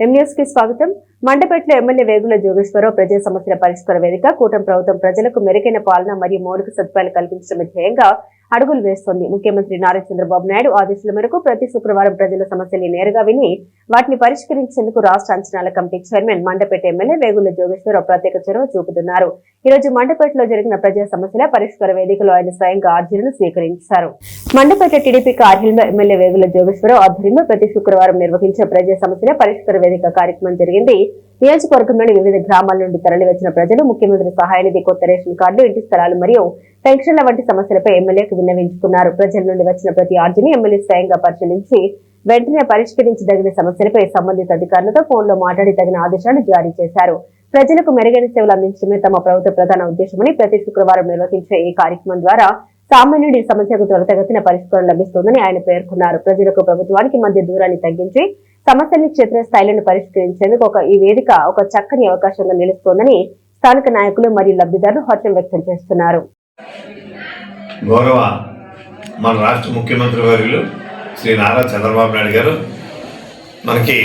ఎం కి స్వాగతం. మండపేటలో ఎమ్మెల్యే వేగుల జోగేశ్వరరావు ప్రజా సమస్యల పరిష్కార వేదిక కూటమి ప్రభుత్వం ప్రజలకు మెరుగైన పాలన మరియు మౌలిక సదుపాయాలు కల్పించడమే ధ్యేయంగా అడుగులు వేస్తోంది. ముఖ్యమంత్రి నారా చంద్రబాబు నాయుడు ఆదేశాల మేరకు ప్రతి శుక్రవారం ప్రజల సమస్యలు నేరుగా విని వాటిని పరిష్కరించేందుకు రాష్ట్ర అంచనాల committee chairman Mandapeta MLA Vegulla Jogeswararao ప్రత్యేక చొరవ చూపుతున్నారు. ఈ రోజు మండపేటలో జరిగిన ప్రజా సమస్యల పరిష్కార వేదికలో ఆయన స్వయంగా ఆర్జీలను స్వీకరించారు. మండపేట టీడీపీ కార్యాలయంలో ఎమ్మెల్యే వేగుల జోగేశ్వరరావు ఆధ్వర్యంలో ప్రతి శుక్రవారం నిర్వహించే ప్రజా సమస్యల పరిష్కార వేదిక కార్యక్రమం జరిగింది. నియోజకవర్గంలోని వివిధ గ్రామాల నుండి తరలివచ్చిన ప్రజలు ముఖ్యమంత్రి సహాయ నిధి కొత్త రేషన్ కార్డు ఇంటి స్థలాలు మరియు పెన్షన్ల వంటి సమస్యలపై ఎమ్మెల్యేకు విన్నవించుకున్నారు. ప్రజల నుండి వచ్చిన ప్రతి ఆర్జీని ఎమ్మెల్యే స్వయంగా పరిశీలించి వెంటనే పరిష్కరించదగిన సమస్యలపై సంబంధిత అధికారులతో ఫోన్లో మాట్లాడి తగిన ఆదేశాలు జారీ చేశారు. ప్రజలకు మెరుగైన సేవలు అందించడమే తమ ప్రభుత్వ ప్రధాన ఉద్దేశమని ప్రతి శుక్రవారం నిర్వహించే ఈ కార్యక్రమం ద్వారా సామాన్యుడి సమస్యకు త్వరితగతిన పరిష్కారం లభిస్తోందని ఆయన పేర్కొన్నారు. ప్రజలకు ప్రభుత్వానికి మధ్య దూరాన్ని తగ్గించి సమస్యల్ని క్షేత్రస్థాయిలను పరిష్కరించేందుకు ఒక ఈ వేదిక ఒక చక్కని అవకాశంగా నిలుస్తోందని స్థానిక నాయకులు మరియు లబ్ధిదారులు హర్షం వ్యక్తం చేస్తున్నారు. గౌరవ మన రాష్ట్ర ముఖ్యమంత్రి వర్యులు శ్రీ నారా చంద్రబాబు నాయుడు గారు మనకి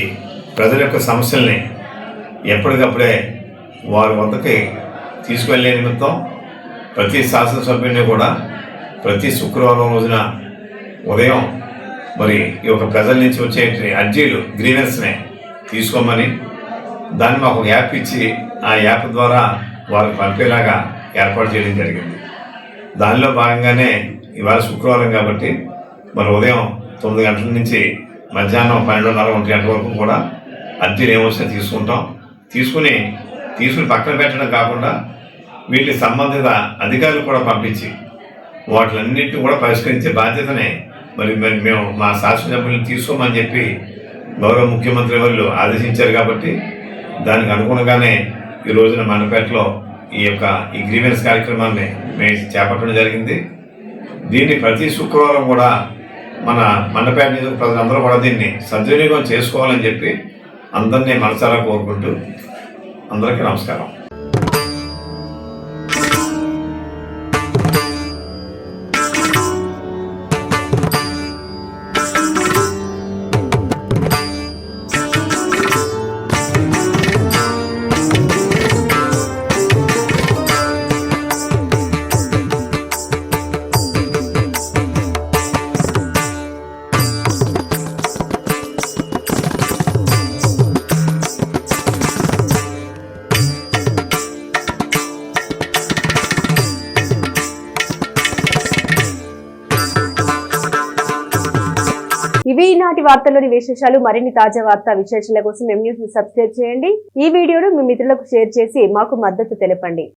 ప్రజల యొక్క సమస్యల్ని ఎప్పటికప్పుడే వారి వద్దకి తీసుకువెళ్ళే నిమిత్తం ప్రతి శాసనసభ్యుని కూడా ప్రతి శుక్రవారం రోజున ఉదయం మరి ఈ యొక్క ప్రజల నుంచి వచ్చే అర్జీలు గ్రీవెన్స్నే తీసుకోమని దాన్ని మాకు ఒక యాప్ ఇచ్చి ఆ యాప్ ద్వారా వారికి పంపేలాగా ఏర్పాటు చేయడం జరిగింది. దానిలో భాగంగానే ఇవాళ శుక్రవారం కాబట్టి మరి ఉదయం తొమ్మిది గంటల నుంచి మధ్యాహ్నం పన్నెండున్నర ఒంటి గంటల వరకు కూడా అర్జీలు ఏమొచ్చినా తీసుకుంటాం. తీసుకుని తీసుకుని పక్కన పెట్టడం కాకుండా వీటి సంబంధిత అధికారులు కూడా పంపించి వాటిలన్నింటినీ కూడా పరిష్కరించే బాధ్యతనే మరి మరి మేము మా శాసనసభ్యులను తీసుకోమని చెప్పి గౌరవ ముఖ్యమంత్రి వాళ్ళు ఆదేశించారు కాబట్టి దానికి అనుగుణంగానే ఈ రోజున మండపేటలో ఈ యొక్క ఈ గ్రీవెన్స్ కార్యక్రమాన్ని మేము చేపట్టడం జరిగింది. దీన్ని ప్రతి శుక్రవారం కూడా మన మండపేట నియోజక ప్రజలందరూ కూడా దీన్ని సద్వినియోగం చేసుకోవాలని చెప్పి అందరినీ మనసారా కోరుకుంటూ అందరికీ నమస్కారం. ఇవి ఈనాటి వార్తల్లోని విశేషాలు. మరిన్ని తాజా వార్తా విశేషాల కోసం ఎం న్యూస్ని సబ్స్క్రైబ్ చేయండి. ఈ వీడియోను మీ మిత్రులకు షేర్ చేసి మాకు మద్దతు తెలపండి.